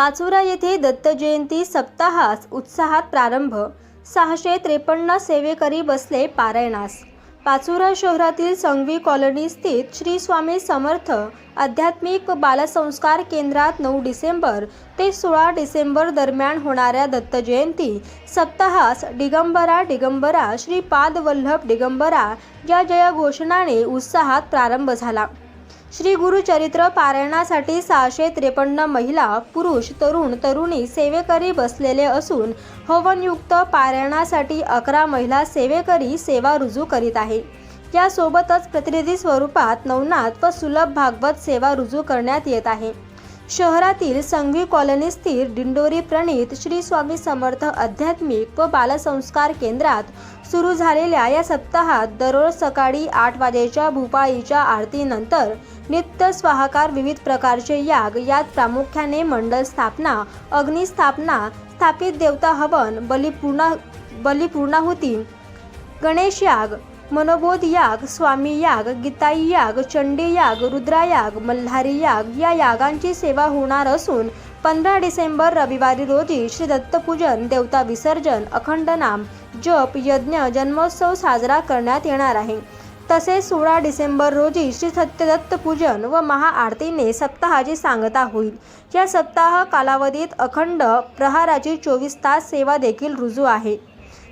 पाचोरा येथे दत्त जयंती सप्ताहास उत्साहात प्रारंभ. सहाशे त्रेपन्न सेवेकरी बसले पारायणास. पाचोरा शहरातील संघवी कॉलनी स्थित श्री स्वामी समर्थ आध्यात्मिक बालसंस्कार केंद्रात नऊ डिसेंबर ते सोळा डिसेंबर दरम्यान होणाऱ्या दत्त जयंती सप्ताहास दिगंबरा दिगंबरा श्री पादवल्लभ दिगंबरा या जयघोषणाने उत्साहात प्रारंभ झाला. श्री गुरुचरित्र पारायणासाठी सहाशे त्रेपन्न महिला पुरुष तरुण तरुणी सेवेकरी बसलेले असून हवनयुक्त पारायणासाठी अकरा महिला सेवेकरी सेवा रुजू करीत आहे यासोबतच प्रतिनिधी स्वरूपात नवनाथ व सुलभ भागवत सेवा रुजू करण्यात येत आहे. शहरातील संघवी कॉलनी स्थित दिंडोरी प्रणित श्री स्वामी समर्थ आध्यात्मिक व बालसंस्कार केंद्रात सुरू झालेल्या या सप्ताहात दररोज सकाळी आठ वाजेच्या भूपाळीच्या आरतीनंतर नित्य स्वाहाकार विविध प्रकारचे याग यात प्रामुख्याने मंडल स्थापना अग्निस्थापना स्थापित देवता हवन बलिपूर्णा बलिपूर्णाहुती गणेश याग मनोबोध याग स्वामी याग गीताई याग चंडी याग रुद्रायाग मल्हारी याग या यागांची सेवा होणार असून पंधरा डिसेंबर रविवारी रोजी श्री दत्तपूजन देवता विसर्जन अखंड नाम जप यज्ञ जन्मोत्सव साजरा करण्यात येणार आहे. तसेच सोळा डिसेंबर रोजी श्री सत्यदत्त पूजन व महाआरतीने सप्ताहाची सांगता होईल. या सप्ताह कालावधीत अखंड प्रहाराची चोवीस तास सेवा देखील रुजू आहे.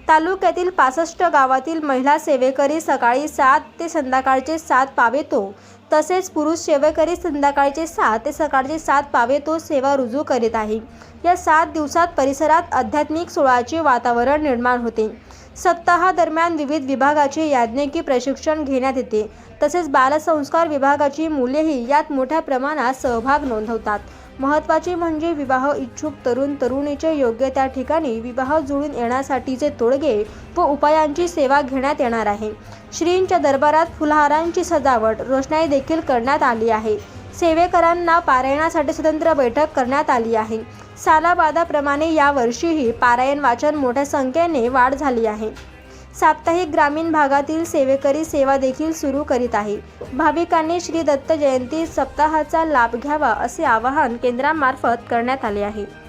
तालुक्यातील पासष्ट गावातील महिला सेवेकरी सकाळी सात ते संध्याकाळचे सात पावेतो. तसेच पुरुष सेवेकरी संध्याकाळचे सात ते सकाळचे सात पावेतो सेवा रुजू करीत आहे. या सात दिवसात परिसरात आध्यात्मिक सोहळ्याचे वातावरण निर्माण होते. सप्ताहादरम्यान विविध विभागाचे याज्ञिकी प्रशिक्षण घेण्यात येते. तसेच बालसंस्कार विभागाची मुलेही यात मोठ्या प्रमाणात सहभाग नोंदवतात. महत्त्वाचे म्हणजे विवाह इच्छुक तरुण तरुणीचे योग्य त्या ठिकाणी विवाह जुळून येण्यासाठीचे तोडगे व उपायांची सेवा घेण्यात येणार आहे. श्रींच्या दरबारात फुलहारांची सजावट रोषणाई देखील करण्यात आली आहे. सेवेकरांना पारायणासाठी स्वतंत्र बैठक करण्यात आली आहे. सालाबादाप्रमाणे यावर्षीही पारायण वाचन मोठ्या संख्येने वाढ झाली आहे. साप्ताहिक ग्रामीण भागातील सेवेकरी सेवा देखील सुरू करीत आहे. भाविकांनी श्री दत्त जयंती सप्ताहाचा लाभ घ्यावा असे आवाहन केंद्रामार्फत करण्यात आले आहे.